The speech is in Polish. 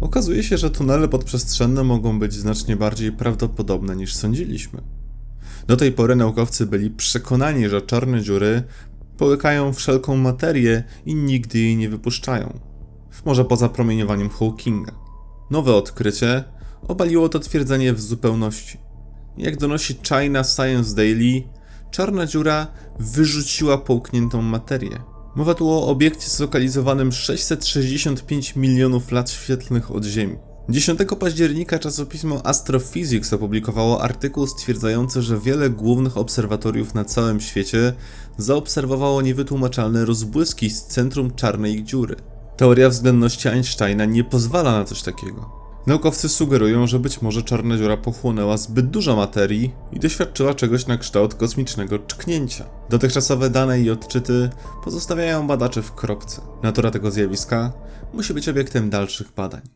Okazuje się, że tunele podprzestrzenne mogą być znacznie bardziej prawdopodobne niż sądziliśmy. Do tej pory naukowcy byli przekonani, że czarne dziury połykają wszelką materię i nigdy jej nie wypuszczają. Może poza promieniowaniem Hawkinga. Nowe odkrycie obaliło to twierdzenie w zupełności. Jak donosi China Science Daily, czarna dziura wyrzuciła połkniętą materię. Mowa tu o obiekcie zlokalizowanym 665 milionów lat świetlnych od Ziemi. 10 października czasopismo Astrophysics opublikowało artykuł stwierdzający, że wiele głównych obserwatoriów na całym świecie zaobserwowało niewytłumaczalne rozbłyski z centrum czarnej dziury. Teoria względności Einsteina nie pozwala na coś takiego. Naukowcy sugerują, że być może czarna dziura pochłonęła zbyt dużo materii i doświadczyła czegoś na kształt kosmicznego czknięcia. Dotychczasowe dane i odczyty pozostawiają badaczy w kropce. Natura tego zjawiska musi być obiektem dalszych badań.